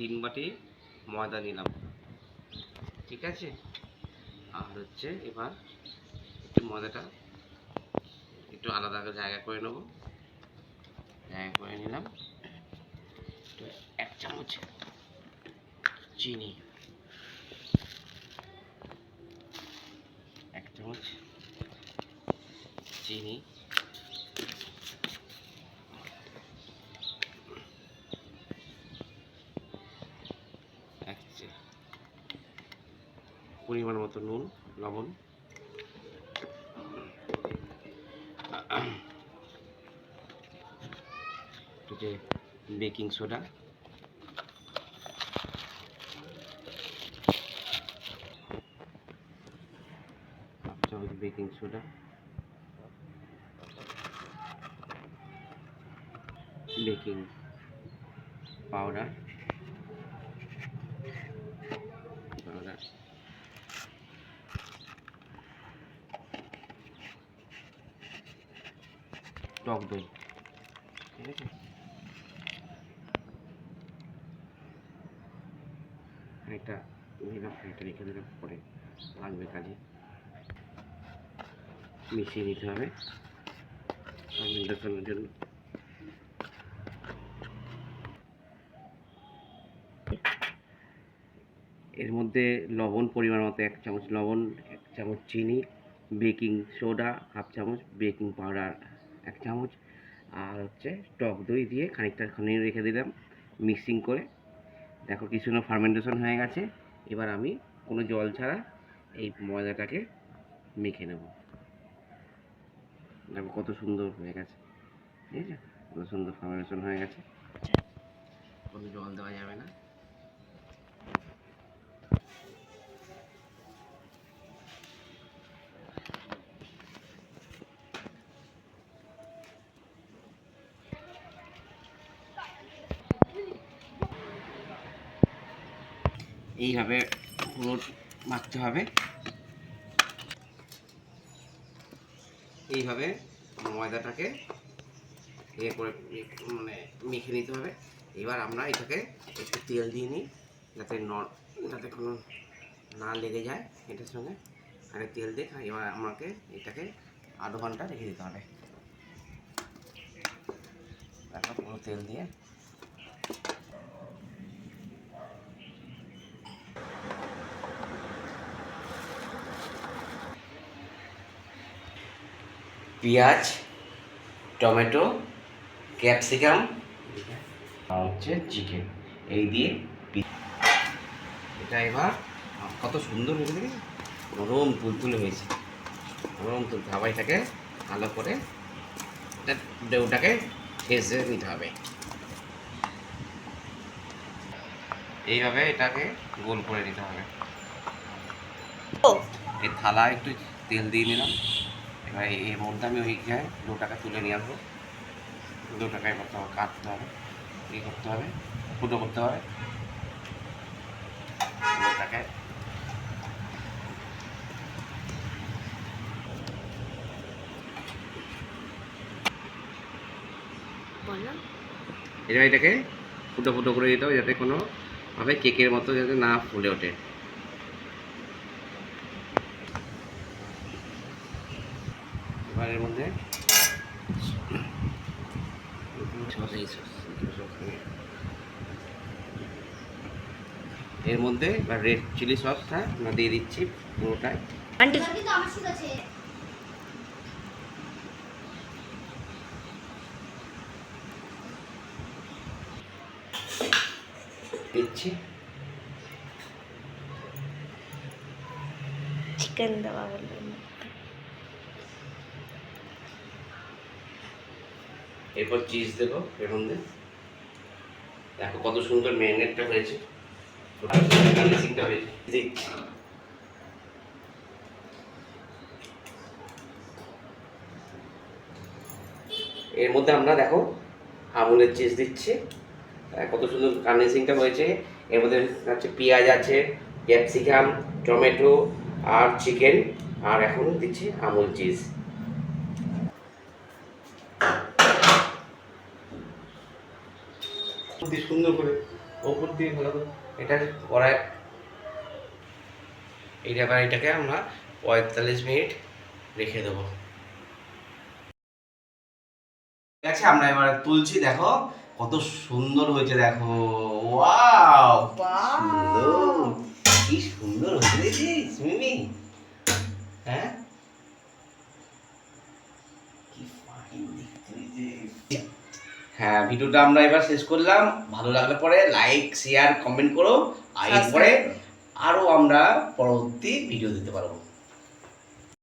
তিন বাটি ময়দা নিলাম। ঠিক আছে? আর হচ্ছে এবার একটু ময়দাটা একটু আলাদা জায়গা করে নেব। জায়গা করে নিলাম। এক চামচ চিনি। এক চামচ চিনি। পরিমাণ মতো নুন লবণ। যে baking soda. Baking soda. Baking powder. টক দই। ঠিক আছে? একটা নিলাম একটা রেখে দিলাম পরে লাগবে কাজে। মিশিয়ে নিতে হবে। ফার্মেন্টেশনের জন্য। এর মধ্যে লবণ পরিমাণ মতো, এক চামচ লবণ, এক চামচ চিনি, বেকিং সোডা, হাফ চামচ বেকিং পাউডার। এক চামচ। আর হচ্ছে টক দই দিয়ে খানিকটা খানি রেখে দিলাম মিক্সিং করে। দেখো কিছু না ফার্মেন্টেশন হয়ে গেছে। এবার আমি কোনো জল ছাড়া এই ময়দাটাকে মেখে নেব। দেখো কত সুন্দর হয়ে গেছে। ঠিক আছে কত সুন্দর ফার্মেন্টেশন হয়ে গেছে। কোনো জল দেওয়া যাবে না। এইভাবে পুরো মাখতে হবে। এইভাবে ময়দাটাকে ইয়ে করে মানে মেখে নিতে হবে। এবার আমরা এটাকে একটু তেল দিয়ে নিই যাতে ন যাতে কোনো না লেগে যায় এটার সঙ্গে। আগে তেল দিয়ে এবার আমাকে এটাকে আধ ঘণ্টা রেখে দিতে হবে। দেখো পুরো তেল দিয়ে পেঁয়াজ টমেটো ক্যাপসিকাম। আর হচ্ছে চিকেন। এই দিয়ে পি- এটা এবার কত সুন্দর হয়েছে নরম তুলতুলে হয়েছে। নরম তুলতে হবে এটাকে ভালো করে এটা ডেউটাকে ভেজে নিতে হবে। এইভাবে এটাকে গোল করে নিতে হবে। এই থালা একটু তেল দিয়ে নিলাম। এবার এই- এর মধ্যে আমি ওই জায়গায় দু টাকা তুলে নিয়ে আসব। দু টাকায় করতে হবে কাটতে হবে ই করতে হবে ফুটো করতে হবে। টাকায়। এবার এটাকে ফুটো ফুটো করে দিতে হবে যাতে কোনো ভাবে কেকের মতো যাতে না ফুলে ওঠে। এর মধ্যে। এর মধ্যে এবার রেড চিলি সসটা আমরা দিয়ে দিচ্ছি পুরোটাই। আন্টি দিচ্ছি। চিকেন দেওয়া বলবেন এরপর চিজ দেবো এর মধ্যে দেখো কত সুন্দর ম্যারিনেটটা হয়েছে। গার্নিশিংটা এর মধ্যে আমরা দেখো আমুলের চিজ দিচ্ছি। কত সুন্দর গার্নিশিংটা হয়েছে। এর মধ্যে হচ্ছে পেঁয়াজ আছে ক্যাপসিকাম টমেটো আর চিকেন আর এখন দিচ্ছি আমুল চিজ সুন্দর করে ওপর দিয়ে ভালো করে এটা কড়াই এইটা এবার এটাকে আমরা পঁয়তাল্লিশ মিনিট রেখে দেবো। ঠিক আছে আমরা এবার তুলছি দেখো কত সুন্দর হয়েছে দেখো। ওয়াও! সুন্দর কি সুন্দর হয়েছে মিমি হ্যাঁ? কি দেখতে। হ্যাঁ ভিডিওটা আমরা এবার শেষ করলাম। ভালো লাগলে পরে লাইক শেয়ার কমেন্ট করো। আর এরপরে আরও আমরা পরবর্তী ভিডিও দিতে পারব।